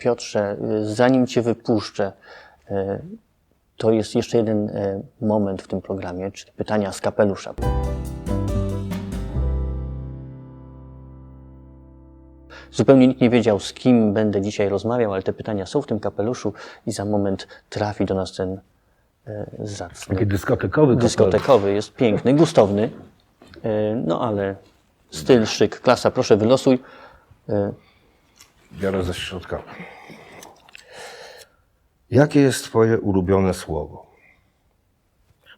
Piotrze, y, zanim Cię wypuszczę, y, to jest jeszcze jeden y, moment w tym programie, czyli pytania z kapelusza. Zupełnie nikt nie wiedział, z kim będę dzisiaj rozmawiał, ale te pytania są w tym kapeluszu i za moment trafi do nas ten zacny Taki dyskotekowy dyskotekowy, jest piękny, gustowny, no ale styl, szyk, klasa, proszę wylosuj. Biorę ze środka. Jakie jest twoje ulubione słowo?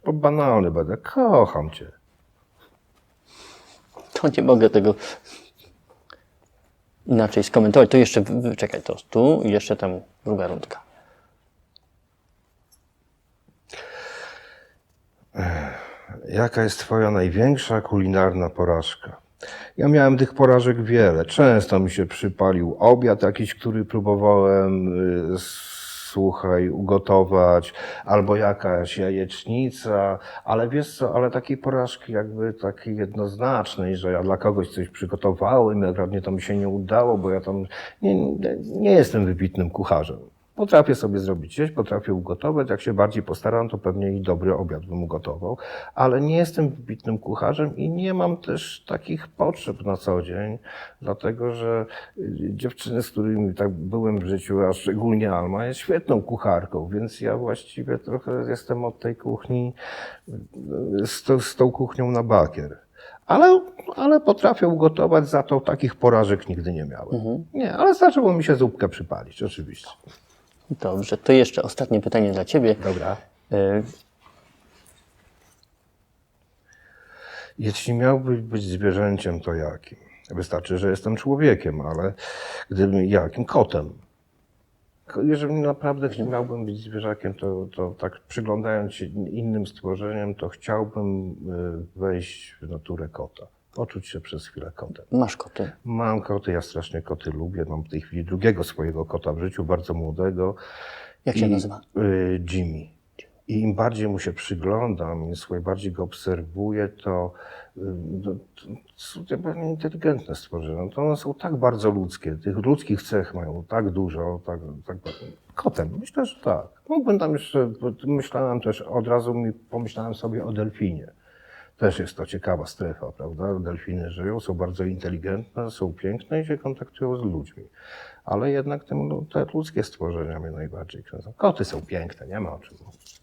Bo banalny będę. Kocham cię. To nie mogę tego inaczej skomentować. To jeszcze, czekaj, to tu i jeszcze tam druga rundka. Jaka jest twoja największa kulinarna porażka? Ja miałem tych porażek wiele. Często mi się przypalił obiad jakiś, który próbowałem, y, słuchaj, ugotować, albo jakaś jajecznica, ale wiesz co, ale takiej porażki jakby takiej jednoznacznej, że ja dla kogoś coś przygotowałem, a prawnie to mi się nie udało, bo ja tam nie- nie jestem wybitnym kucharzem. Potrafię sobie zrobić jeść, potrafię ugotować. Jak się bardziej postaram, to pewnie i dobry obiad bym ugotował. Ale nie jestem wybitnym kucharzem i nie mam też takich potrzeb na co dzień, dlatego że y, dziewczyny, z którymi tak byłem w życiu, a szczególnie Alma, jest świetną kucharką, więc ja właściwie trochę jestem od tej kuchni y, z, to, z tą kuchnią na bakier. Ale, ale potrafię ugotować, za to takich porażek nigdy nie miałem. Nie, ale zdarzyło mi się zupkę przypalić, oczywiście. Dobrze, to jeszcze ostatnie pytanie dla Ciebie. Dobra. Y, Jeśli miałbyś być zwierzęciem, to jakim? Wystarczy, że jestem człowiekiem, ale gdybym jakim? Kotem. Ko- Jeżeli naprawdę nie miałbym być zwierzakiem, to, to tak przyglądając się innym stworzeniom, to chciałbym y, wejść w naturę kota. Poczuć się przez chwilę kotem. masz koty. Mam koty, ja strasznie koty lubię. Mam w tej chwili drugiego swojego kota w życiu, bardzo młodego. Jak się I, nazywa? y, Jimmy. I im bardziej mu się przyglądam, im słuchaj, bardziej go obserwuję, to, y, no, to są te pewnie inteligentne stworzenia. To one są tak bardzo ludzkie. Tych ludzkich cech mają tak dużo. Tak, tak, kotem, myślę, że tak. Mógłbym tam jeszcze, myślałem też, od razu mi pomyślałem sobie o delfinie. Też jest to ciekawa strefa, prawda? Delfiny żyją, są bardzo inteligentne, są piękne i się kontaktują z ludźmi. Ale jednak te, te ludzkie stworzenia mnie najbardziej kręcą. Koty są piękne, nie ma o czym mówić.